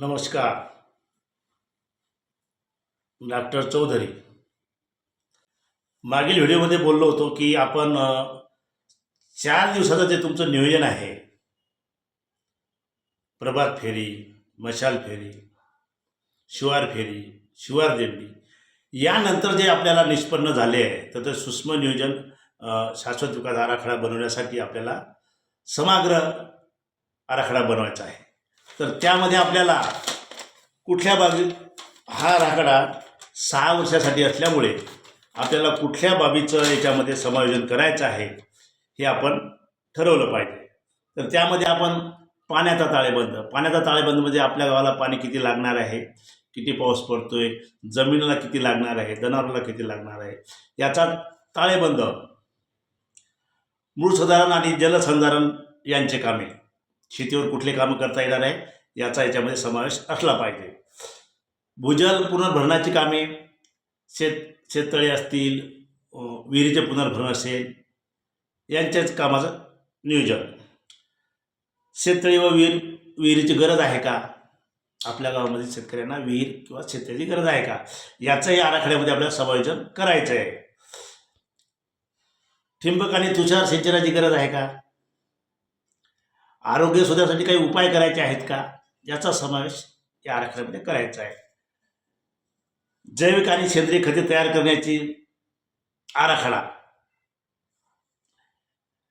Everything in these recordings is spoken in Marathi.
नमस्कार. डॉक्टर चौधरी. मागील व्हिडिओमध्ये बोललो होतो की आपण चार दिवसाचं जे तुमचं नियोजन आहे प्रभात फेरी मशाल फेरी शिवार फेरी शिवार दिंडी यानंतर जे आपल्याला निष्पन्न झाले आहे तर ते सूक्ष्म नियोजन शाश्वत विकास आराखडा बनवण्यासाठी आपल्याला समग्र आराखडा बनवायचा आहे. तर त्यामध्ये आपल्याला कुठल्या बाबी हा राखडा सहा वर्षासाठी असल्यामुळे आपल्याला कुठल्या बाबीचं याच्यामध्ये समायोजन करायचं आहे हे आपण ठरवलं पाहिजे. तर त्यामध्ये आपण पाण्याचा ताळेबंद पाण्याचा ताळेबंद म्हणजे आपल्या गावाला पाणी किती लागणार आहे किती पाऊस पडतो आहे जमिनीला किती लागणार आहे जनावराला किती लागणार आहे याचा ताळेबंद मूळ संधारण आणि जलसंधारण यांचे कामे. शेतीवर कुठले कामं करता येणार आहे याचा याच्यामध्ये समावेश असला पाहिजे. भूजल पुनर्भरणाची कामे शेत शेततळे असतील विहिरीचे पुनर्भरण असेल यांच्याच कामाचं नियोजन. शेततळी व विहीर विहिरीची गरज आहे का? आपल्या गावामध्ये शेतकऱ्यांना विहीर किंवा शेततळीची गरज आहे का? याचंही आराखड्यामध्ये आपल्याला समायोजन करायचं आहे ठिंबक आणि तुषार सिंचनाची गरज आहे का? आरोग्य सुधारण्यासाठी काही उपाय करायचे आहेत का? याचा समावेश या आराखड्यामध्ये करायचा आहे. जैविक आणि सेंद्रिय खते तयार करण्याची आराखडा.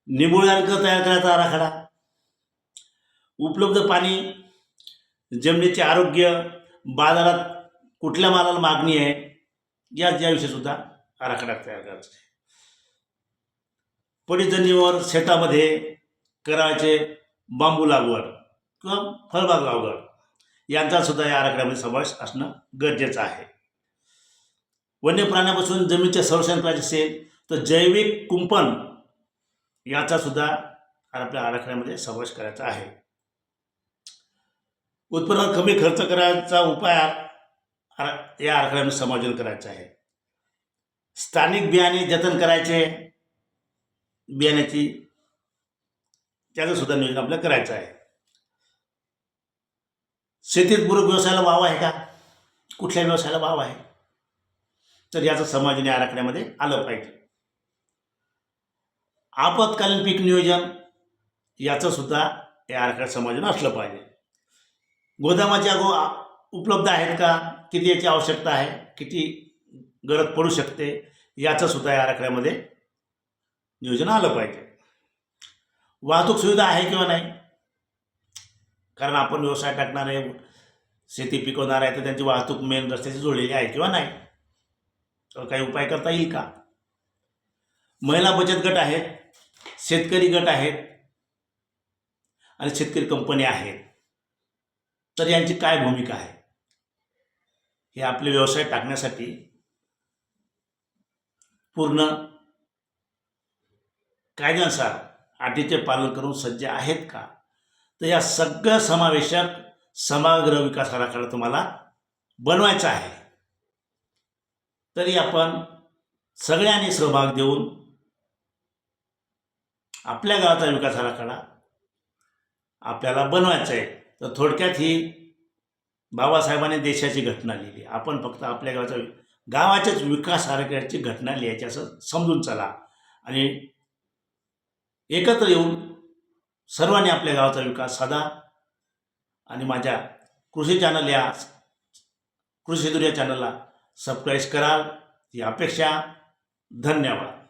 निंबोळी तयार करायचा आराखडा. उपलब्ध पाणी जमिनीचे आरोग्य बाजारात कुठल्या मालाला मागणी आहे? या याविषयी सुद्धा आराखडा तयार करायचा आहे. पडीजन्यवर शेतामध्ये करायचे बांबू लागवड किंवा फळबाग लागवड. यांचा सुद्धा या आराखड्यामध्ये समावेश असणं गरजेचं आहे. वन्य प्राण्यापासून जमिनीचे संरक्षण करायचे असेल तर जैविक कुंपण याचा सुद्धा आपल्या आराखड्यामध्ये समावेश करायचा आहे. उत्पन्नावर कमी खर्च करायचा उपाय या आराखड्यामध्ये समायोजन करायचं आहे. स्थानिक बियाणे जतन करायचे. बियाण्याची त्याचं सुद्धा नियोजन आपल्याला करायचं आहे. शेतीत पूरक व्यवसायाला वाव आहे का? कुठल्या व्यवसायाला वाव आहे? तर याचं समाजने या आराखड्यामध्ये आलं पाहिजे. आपत्कालीन पीक नियोजन याचं सुद्धा या आराखड्यात समायोजन असलं पाहिजे. गोदामाच्या गो उपलब्ध आहेत का? किती याची आवश्यकता आहे? किती गरज पडू शकते? याचं सुद्धा या आराखड्यामध्ये नियोजन आलं पाहिजे. वाहतूक सुविधा आहे किंवा नाही? कारण आपण व्यवसाय टाकणार आहे शेती पिकवणार आहे तर त्यांची वाहतूक मेन रस्त्याची जोडलेली आहे किंवा नाही? तर काही उपाय करता येईल का? महिला बचत गट आहेत शेतकरी गट आहेत आणि शेतकरी कंपनी आहेत. तर यांची काय भूमिका आहे? हे आपले व्यवसाय टाकण्यासाठी पूर्ण कायद्यानुसार अटीचे पालन करून सज्ज आहेत का? तर या सगळं समावेशक समग्र विकास आराखडा तुम्हाला बनवायचा आहे. तरी आपण सगळ्यांनी सहभाग देऊन आपल्या गावाचा विकास आराखडा आपल्याला बनवायचा आहे. तर थोडक्यात ही बाबासाहेबांनी देशाची घटना लिहिली. आपण फक्त आपल्या गावाचा गावाच्याच विकास आराखड्याची घटना लिहायची असं समजून चला. आणि एकत्र येऊन सर्वांनी आपल्या गावाचा विकास साधा आणि माझ्या कृषी चॅनल या कृषी दुर्या चॅनलला सबस्क्राईब कराल. ही अपेक्षा. धन्यवाद.